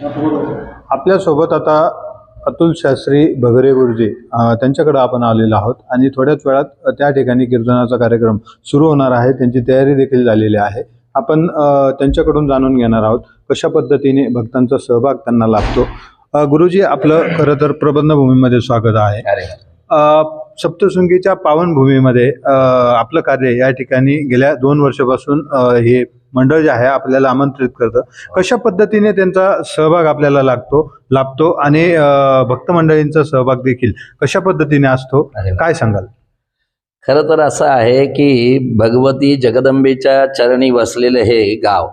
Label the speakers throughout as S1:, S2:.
S1: आपल्यासोबत आता अतुल शास्त्री भगरे गुरुजी त्यांच्याकडे आपण आलेलो आहोत आणि थोड्याच वेळात त्या ठिकाणी कीर्तनाचा कार्यक्रम सुरू होणार आहे. त्यांची तयारी देखील झालेली आहे. आपण त्यांच्याकडून जाणून घेणार आहोत कशा पद्धतीने भक्तांचा सहभाग त्यांना लाभतो. गुरुजी आपलं खरं तर प्रबंधभूमीमध्ये स्वागत आहे. सप्तशृंगीच्या पावनभूमीमध्ये आपलं कार्य या ठिकाणी गेल्या दोन वर्षापासून हे मंडळ जे आहे आपल्याला आमंत्रित करतं. कशा पद्धतीने त्यांचा सहभाग आपल्याला लागतो लाभतो आणि भक्त मंडळींचा सहभाग देखील कशा पद्धतीने असतो. काय सांगाल?
S2: खरं तर असं आहे की भगवती जगदंबेच्या चरणी वसलेलं हे गाव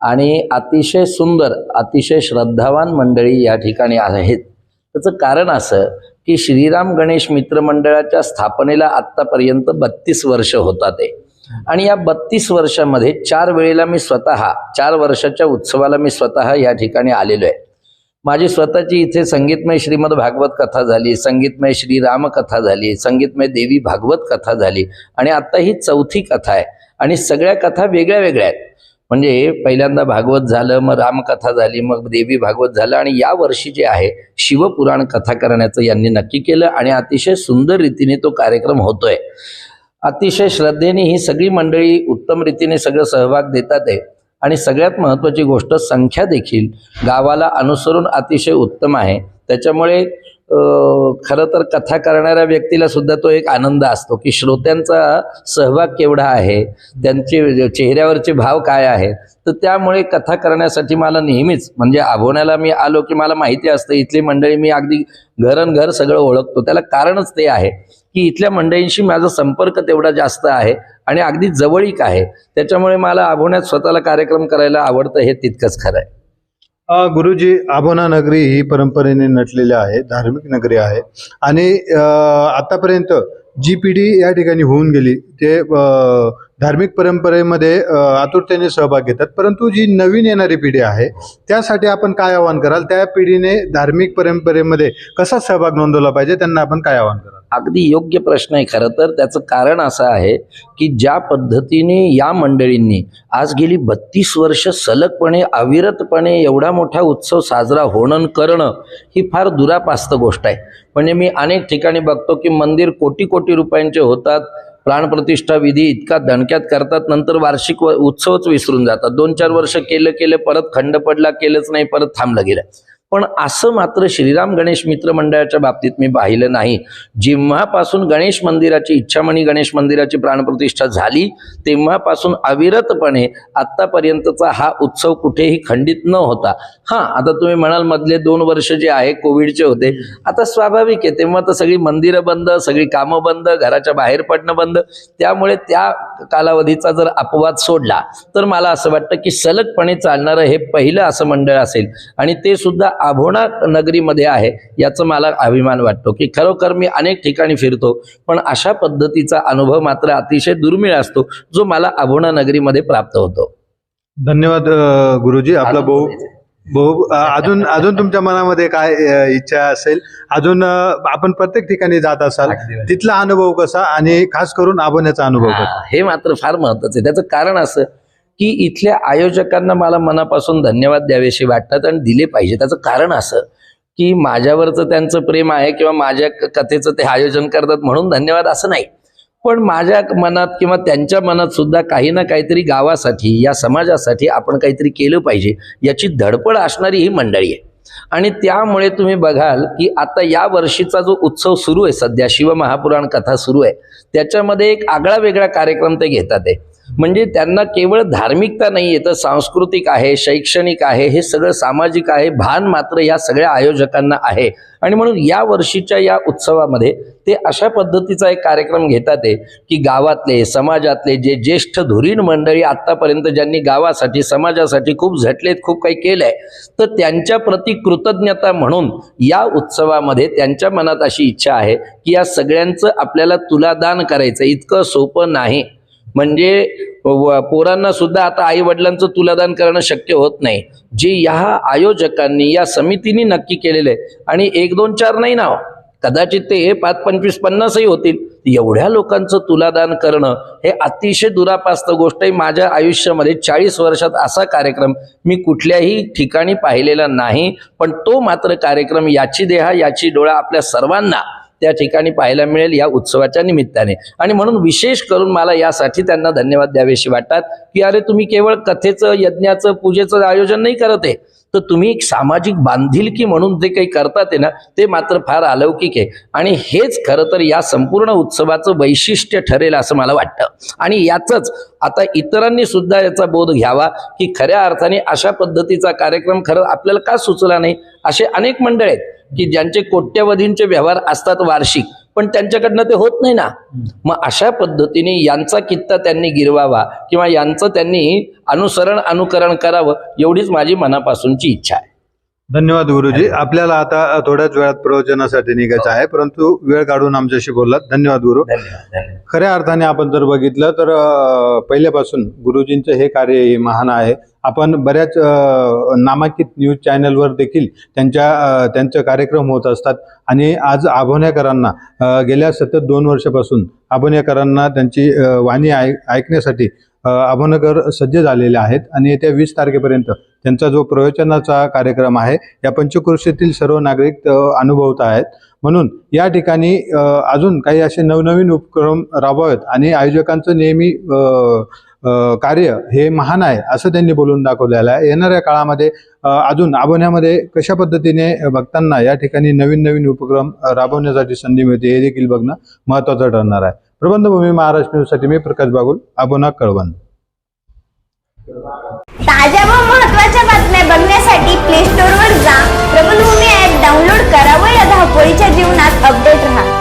S2: आणि अतिशय सुंदर अतिशय श्रद्धावान मंडळी या ठिकाणी आहेत. त्याचं कारण असं की श्रीराम गणेश मित्र मंडळाच्या स्थापनेला आत्तापर्यंत बत्तीस वर्ष होतात ते आणि या बत्तीस वर्षामध्ये चार वेळेला मी स्वतः चार वर्षाच्या उत्सवाला मी स्वतः या ठिकाणी आलेलो आहे. माझी स्वतःची इथे संगीतमय श्रीमद भागवत कथा झाली संगीतमय श्रीराम कथा झाली संगीतमय देवी भागवत कथा झाली आणि आता ही चौथी कथा आहे. आणि सगळ्या कथा वेगळ्या वेगळ्या आहेत. म्हणजे पहिल्यांदा भागवत झालं मग रामकथा झाली मग देवी भागवत झालं आणि या वर्षी जे आहे शिवपुराण कथा करण्याचं यांनी नक्की केलं आणि अतिशय सुंदर रीतीने तो कार्यक्रम होतोय. अतिशय श्रद्धेने ही सगळी मंडळी उत्तम रीतीने सगळं सहभाग देतात आहे. आणि सगळ्यात महत्त्वाची गोष्ट संख्या देखील गावाला अनुसरून अतिशय उत्तम आहे. त्याच्यामुळे खरं तर कथा करणाऱ्या व्यक्तीला सुद्धा तो एक आनंद असतो की श्रोत्यांचा सहभाग केवढा आहे त्यांचे चेहऱ्यावरचे भाव काय आहेत? तर त्यामुळे कथा करण्यासाठी मला नेहमीच म्हणजे आभवण्याला मी आलो की मला माहिती असतं इथली मंडळी मी अगदी घरन घर सगळं ओळखतो. त्याला कारणच ते आहे की इथल्या मंडळींशी माझा संपर्क तेवढा जास्त आहे आणि अगदी जवळीक आहे. त्याच्यामुळे मला आभवण्यात स्वतःला कार्यक्रम करायला आवडतं हे तितकंच खरं आहे.
S1: गुरुजी आभोना नगरी ही परंपरेने नटलेली आहे धार्मिक नगरी आहे. आणि आतापर्यंत जी पिढी या ठिकाणी होऊन गेली ते धार्मिक परंपरेमध्ये आतुरतेने सहभाग घेतात. परंतु जी नवीन येणारी पिढी आहे त्यासाठी आपण काय आवाहन कराल? त्या पिढीने धार्मिक परंपरेमध्ये कसा सहभाग नोंदवला पाहिजे? त्यांना आपण काय आवाहन कराल?
S2: अगदी योग्य प्रश्न आहे. खरं तर त्याचं कारण असं आहे की ज्या पद्धतीने या मंडळींनी आज गेली बत्तीस वर्ष सलगपणे अविरतपणे एवढा मोठा उत्सव साजरा होणं करणं ही फार दुरापास्त गोष्ट आहे. म्हणजे मी अनेक ठिकाणी बघतो की मंदिर कोटी कोटी रुपयांचे होतात प्राणप्रतिष्ठा विधी इतका दणक्यात करतात नंतर वार्षिक व- उत्सवच विसरून जातात. दोन चार वर्ष केलं केलं परत खंड पडला केलंच नाही परत थांबलं गेलं. पण असं मात्र श्रीराम गणेश मित्र मंडळाच्या बाबतीत मी पाहिलं नाही. जेव्हापासून गणेश मंदिराची इच्छामणी गणेश मंदिराची प्राणप्रतिष्ठा झाली तेव्हापासून अविरतपणे आत्तापर्यंतचा हा उत्सव कुठेही खंडित न होता. हां आता तुम्ही म्हणाल मधले दोन वर्ष जे आहे कोविडचे होते. आता स्वाभाविक आहे तेव्हा तर सगळी मंदिरं बंद सगळी कामं बंद घराच्या बाहेर पडणं बंद. त्यामुळे त्या कालावधीचा जर अपवाद सोडला तर मला असं वाटतं की सलगपणे चालणारं हे पहिलं असं मंडळ असेल. आणि ते सुद्धा आभोणा नगरीमध्ये आहे याचं मला अभिमान वाटतो की खरोखर मी अनेक ठिकाणी फिरतो पण अशा पद्धतीचा अनुभव मात्र अतिशय दुर्मिळ असतो जो मला आभोणा नगरीमध्ये प्राप्त होतो.
S1: धन्यवाद गुरुजी. आपला भाऊ भाऊ अ, अजून अजून तुमच्या मनामध्ये काय इच्छा असेल? अजून आपण प्रत्येक ठिकाणी जात असाल तिथला अनुभव कसा? आणि खास करून आबोण्याचा अनुभव कसा?
S2: हा, हे मात्र फार महत्वाचं आहे. त्याचं कारण असं की इथल्या आयोजकांना मला मनापासून धन्यवाद द्यावेशी वाटतात आणि दिले पाहिजे. त्याचं कारण असं की माझ्यावरचं त्यांचं प्रेम आहे किंवा माझ्या कथेचं ते आयोजन करतात म्हणून धन्यवाद असं नाही. पण माझ्या मनात किंवा त्यांच्या मनात सुद्धा काही ना काहीतरी गावासाठी या समाजासाठी आपण काहीतरी केलं पाहिजे याची धडपड असणारी ही मंडळी आहे. आणि त्यामुळे तुम्ही बघाल की आता या वर्षीचा जो उत्सव सुरू आहे सध्या शिवमहापुराण कथा सुरू आहे त्याच्यामध्ये एक आगळा वेगळा कार्यक्रम ते घेतात आहे. म्हणजे त्यांना केवळ धार्मिकता नाही आहे तर सांस्कृतिक आहे शैक्षणिक आहे हे सगळं सामाजिक आहे भान मात्र या सगळ्या आयोजकांना आहे. आणि म्हणून या वर्षीच्या या उत्सवामध्ये ते अशा पद्धतीचा एक कार्यक्रम घेतात आहे की गावातले समाजातले जे ज्येष्ठ धुरीण मंडळी आत्तापर्यंत ज्यांनी गावासाठी समाजासाठी खूप झटलेत खूप काही केलंय तर त्यांच्या प्रती कृतज्ञता म्हणून या उत्सवामध्ये त्यांच्या मनात अशी इच्छा आहे की या सगळ्यांचं आपल्याला तुलादान करायचं इतकं सोपं नाही. म्हणजे व- पोरांना सुद्धा आता आई वडिलांचं तुलादान करणं शक्य होत नाही. जे या आयोजकांनी या समितीने नक्की केलेलं आहे आणि एक दोन चार नाही ना हो. कदाचित ते पाच पंचवीस पन्नासही होतील. एवढ्या लोकांचं तुलादान करणं हे अतिशय दुरापास्त गोष्ट आहे. माझ्या आयुष्यामध्ये चाळीस वर्षात असा कार्यक्रम मी कुठल्याही ठिकाणी पाहिलेला नाही. पण तो मात्र कार्यक्रम याची देहा याची डोळा आपल्या सर्वांना त्या ठिकाणी पाहायला मिळेल या उत्सवाच्या निमित्ताने. आणि म्हणून विशेष करून मला यासाठी त्यांना धन्यवाद द्यावेशी वाटतात की अरे तुम्ही केवळ कथेचं यज्ञाचं पूजेचं आयोजन नाही करत आहे. तर तुम्ही एक सामाजिक बांधिलकी म्हणून जे काही करतात आहे ना ते मात्र फार अलौकिक आहे. आणि हेच खरं तर या संपूर्ण उत्सवाचं वैशिष्ट्य ठरेल असं मला वाटतं. आणि याचंच आता इतरांनी सुद्धा याचा बोध घ्यावा की खऱ्या अर्थाने अशा पद्धतीचा कार्यक्रम खरं आपल्याला का सुचला नाही? असे अनेक मंडळ आहेत की ज्यांचे कोट्यवधींचे व्यवहार असतात वार्षिक. पण त्यांच्याकडनं ते होत नाही ना. मग अशा पद्धतीने यांचा कित्ता त्यांनी गिरवावा किंवा यांचं त्यांनी अनुसरण अनुकरण करावं एवढीच माझी मनापासूनची इच्छा आहे.
S1: धन्यवाद गुरुजी. आपल्याला आता थोड्याच वेळात प्रवचनासाठी निघायचं आहे परंतु वेळ काढून आमच्याशी बोललात. धन्यवाद गुरु. खऱ्या अर्थाने आपण जर बघितलं तर पहिल्यापासून गुरुजींचं हे कार्य हे महान आहे. आपण बऱ्याच नामांकित न्यूज चॅनलवर देखील त्यांच्या त्यांचे कार्यक्रम होत असतात. आणि आज आभोण्याकरांना अ, गेल्या सतत दोन वर्षापासून आभोण्याकरांना त्यांची वाणी ऐक ऐकण्यासाठी अ, सज्ज झालेले आहेत आणि येत्या वीस तारखेपर्यंत त्यांचा जो प्रवचनाचा कार्यक्रम आहे या पंचकृषीतील सर्व नागरिक अनुभवत आहेत. म्हणून या ठिकाणी अजून काही असे नवनवीन उपक्रम राबवावेत आणि आयोजकांचं नेहमी कार्य हे महान आहे असं त्यांनी बोलून दाखवलेलं आहे. येणाऱ्या काळामध्ये अजून आबोण्यामध्ये कशा पद्धतीने भक्तांना या ठिकाणी नवीन नवीन उपक्रम राबवण्यासाठी संधी मिळते हे देखील बघणं महत्त्वाचं ठरणार आहे. प्रबंधभूमी महाराष्ट्र न्यूजसाठी मी प्रकाश बागुल. आबोना हो कळवण.
S3: ताज्या व महत्त्वाच्या बातम्या बघण्यासाठी प्ले स्टोअर वर जा. प्रबंधभूमी ऍप डाउनलोड करा व या धावपळीच्या जीवनात अपडेट राहा.